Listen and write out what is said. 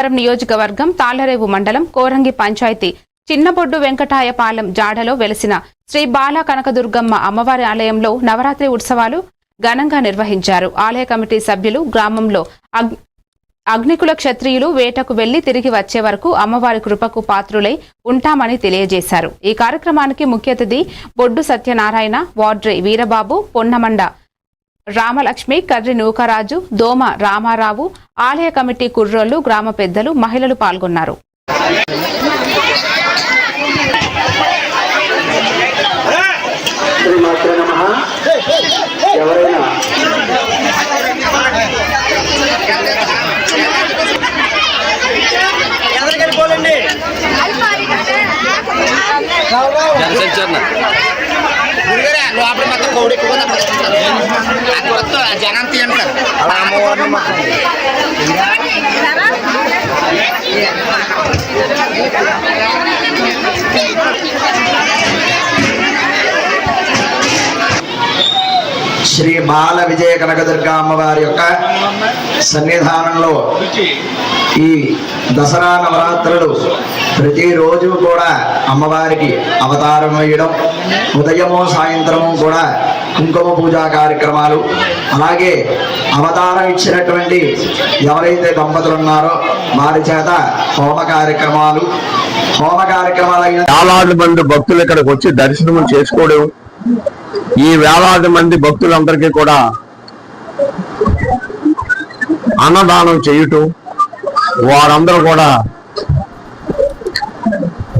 నగరం నియోజకవర్గం తాళ్ళరేవు మండలం కోరంగి పంచాయతీ చిన్నబొడ్డు వెంకటాయపాలెం జాడలో వెలిసిన శ్రీ బాల కనకదుర్గమ్మ అమ్మవారి ఆలయంలో నవరాత్రి ఉత్సవాలు ఘనంగా నిర్వహించారు. ఆలయ కమిటీ సభ్యులు గ్రామంలో అగ్నికుల క్షత్రియులు వేటకు వెళ్ళి తిరిగి వచ్చే వరకు అమ్మవారి కృపకు పాత్రులై ఉంటామని తెలియజేశారు. ఈ కార్యక్రమానికి ముఖ్య అతిథి బొడ్డు సత్యనారాయణ వార్డ్రే వీరబాబు పొన్నమండ రామలక్ష్మి కర్రి నూకరాజు దోమ రామారావు ఆలయ కమిటీ కుర్రోళ్ళు గ్రామ పెద్దలు మహిళలు పాల్గొన్నారు. లోపల మాత్రం జనం తీయండి అలా అమ్మవారిని శ్రీ బాల విజయ కనకదుర్గా అమ్మవారి యొక్క సన్నిధానంలో ఈ దసరా నవరాత్రులు ప్రతిరోజు కూడా అమ్మవారికి అవతారం వేయడం ఉదయము సాయంత్రము కూడా కుంకుమ పూజా కార్యక్రమాలు అలాగే అవతారం ఇచ్చినటువంటి ఎవరైతే దంపతులు ఉన్నారో వారి చేత హోమ కార్యక్రమాలు హోమ కార్యక్రమాలు అయిన వేలాది మంది భక్తులు ఇక్కడికి వచ్చి దర్శనం చేసుకోవడం ఈ వేలాది మంది భక్తులందరికీ కూడా అన్నదానం చేయటం వారందరూ కూడా